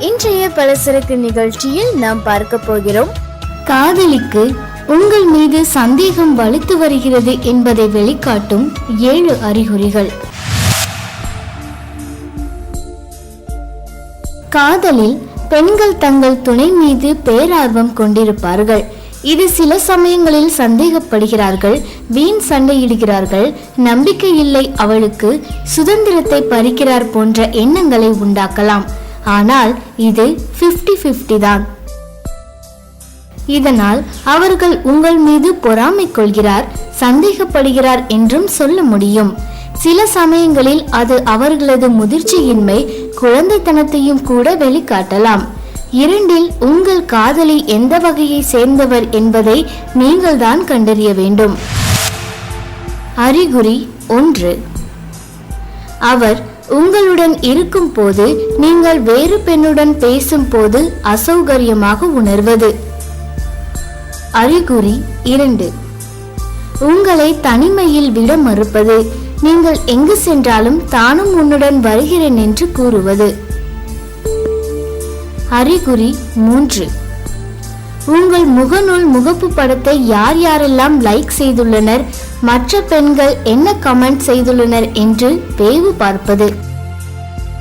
இன்றைய பலசரக்கு நிகழ்ச்சியில் நாம் பார்க்க போகிறோம். காதலிக்கு உங்கள் மீது சந்தேகம் வலுத்து வருகிறது என்பதை வெளிக்காட்டும் ஏழு அறிகுறிகள். காதலில் பெண்கள் தங்கள் துணை மீது பேரார்வம் கொண்டிருப்பார்கள். இது சில சமயங்களில் சந்தேகப்படுகிறார்கள் வீண் சண்டையிடுகிறார்கள் நம்பிக்கை இல்லை அவளுக்கு சுதந்திரத்தை பறிக்கிறார் போன்ற எண்ணங்களை உண்டாக்கலாம். ஆனால் இது 50 50 தான். இதனால் அவர்கள் உங்கள் மீது பொறாமை கொள்கிறார் சந்தேகப்படுகிறார் என்றும் சொல்ல முடியும். சில சமயங்களில் அது அவர்களது முதிர்ச்சியின்மை குழந்தைத்தனத்தையும் கூட வெளிக்காட்டலாம். இரண்டில் உங்கள் காதலி எந்த வகையை சேர்ந்தவர் என்பதை நீங்கள் தான் கண்டறிய வேண்டும். அறிகுறி ஒன்று. அவர் உங்களுடன் இருக்கும் போது நீங்கள் வேறு பெண்ணுடன் பேசும் போது அசௌகரியமாக உணர்வது. அறிகுறி இரண்டு. உங்களை தனிமையில் விட மறுப்பது. நீங்கள் எங்கு சென்றாலும் தானும் உன்னுடன் வருகிறேன் என்று கூறுவது. அறிகுறி மூன்று. உங்கள் முகநூல் முகப்பு படத்தை யார் யாரெல்லாம் லைக் செய்துள்ளனர் மற்ற பெண்கள் என்ன கமெண்ட் செய்துள்ளனர் என்று வேவு பார்ப்பது.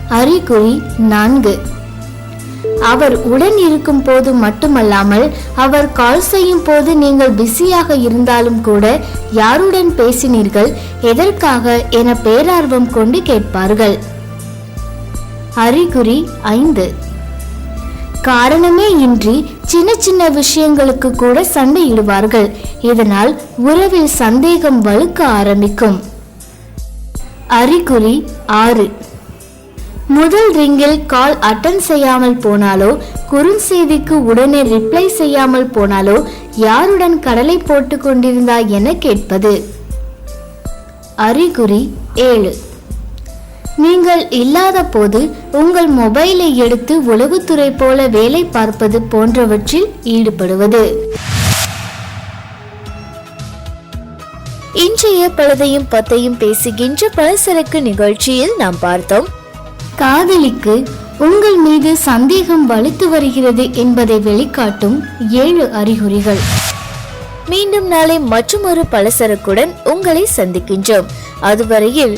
அறிகுறி நான்கு. அவர் உடன் இருக்கும் போது மட்டுமல்லாமல் அவர் கால் செய்யும் போது நீங்கள் பிஸியாக இருந்தாலும் கூட யாருடன் பேசினீர்கள் எதற்காக என பேரார்வம் கொண்டு கேட்பார்கள். அறிகுறி ஐந்து. காரணமே இன்றி சின்ன சின்ன விஷயங்களுக்கு கூட சண்டையிடுவார்கள். இதனால் உறவில் சந்தேகம் வலுக்க ஆரம்பிக்கும். அறிகுறி ஆறு. முதல் ரிங்கில் கால் அட்டன் செய்யாமல் போனாலோ குறுஞ்செய்திக்கு உடனே ரிப்ளை செய்யாமல் போனாலோ யாருடன் கடலை போட்டு கொண்டிருந்தா என கேட்பது. அறிகுறி ஏழு. நீங்கள் இல்லாத போது உங்கள் மொபைலை எடுத்து உளவுத்துறை போல வேலை பார்ப்பது போன்றவற்றில் ஈடுபடுவது. இன்றைய பழுதையும் பத்தையும் பேசுகின்ற பலசரக்கு நிகழ்ச்சியில் நாம் பார்த்தோம். காதலிக்கு உங்கள் மீது சந்தேகம் வலுத்து வருகிறது என்பதை வெளிக்காட்டும் ஏழு அறிகுறிகள். மீண்டும் நாளை மற்றொரு பலசரக்குடன் உங்களை சந்திக்கின்றோம். அதுவரையில்